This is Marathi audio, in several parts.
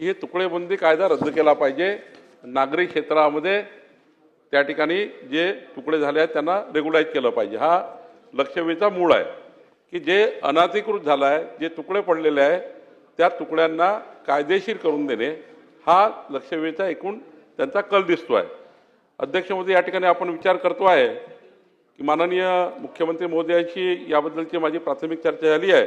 की हे तुकडेबंदी कायदा रद्द केला पाहिजे. नागरी क्षेत्रामध्ये त्या ठिकाणी जे तुकडे झाले आहेत त्यांना रेग्युलाईज केलं पाहिजे. हा लक्षवेधीचा मूळ आहे की जे अनाधिकृत झालं आहे जे तुकडे पडलेले आहे त्या तुकड्यांना कायदेशीर करून देणे हा लक्षवेधीचा एकूण त्यांचा कल दिसतो आहे अध्यक्ष या ठिकाणी आपण विचार करतो आहे की माननीय मुख्यमंत्री मोदी यांची याबद्दलची माझी प्राथमिक चर्चा झाली आहे.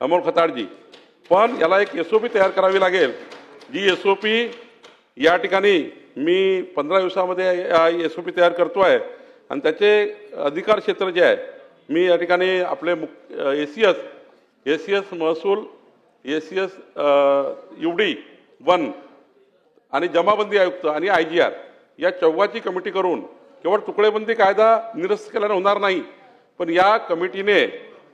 अमोल खताडजी. पण याला एक एस ओ पी तयार करावी लागेल. जी एस ओ पी या ठिकाणी मी पंधरा दिवसामध्ये एस ओ पी तयार करतो आहे आणि त्याचे अधिकार क्षेत्र जे आहे मी या ठिकाणी आपले मुक A C S A C S महसूल A C S U D one आणि जमाबंदी आयुक्त आणि आय जी आर या चौघाची कमिटी करून केवळ तुकडेबंदी कायदा निरस्त केल्याने होणार नाही. पण या कमिटीने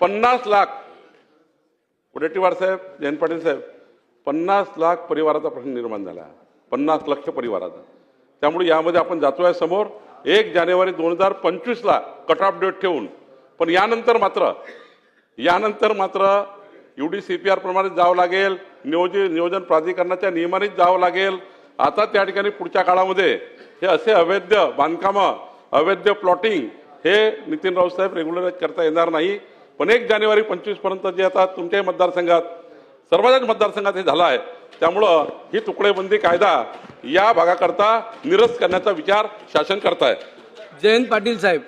पन्नास लाख वडेट्टीवार साहेब जयंत पाटील साहेब पन्नास लाख परिवाराचा प्रश्न निर्माण झाला. पन्नास लक्ष परिवाराचा. त्यामुळे यामध्ये आपण जातो आहे समोर. एक जानेवारी दोन हजार पंचवीसला कट ऑफ डेट ठेवून. पण यानंतर मात्र यानंतर मात्र एवढी सी पी आर प्रमाणे जावं लागेल. नियोजित नियोजन प्राधिकरणाच्या नियमानेच जावं लागेल. आता त्या ठिकाणी पुढच्या काळामध्ये हे असे अवैध बांधकामं अवैध प्लॉटिंग हे नितीन राऊत साहेब रेग्युलराईज करता येणार नाही. पण एक जानेवारी पंचवीसपर्यंत जे आता तुमच्याही मतदारसंघात सर्वांच्याच मतदारसंघात हे झालं आहे. त्यामुळं ही तुकडेबंदी कायदा या भागाकरता निरस करण्याचा विचार शासन करताय. जयंत पाटील साहेब.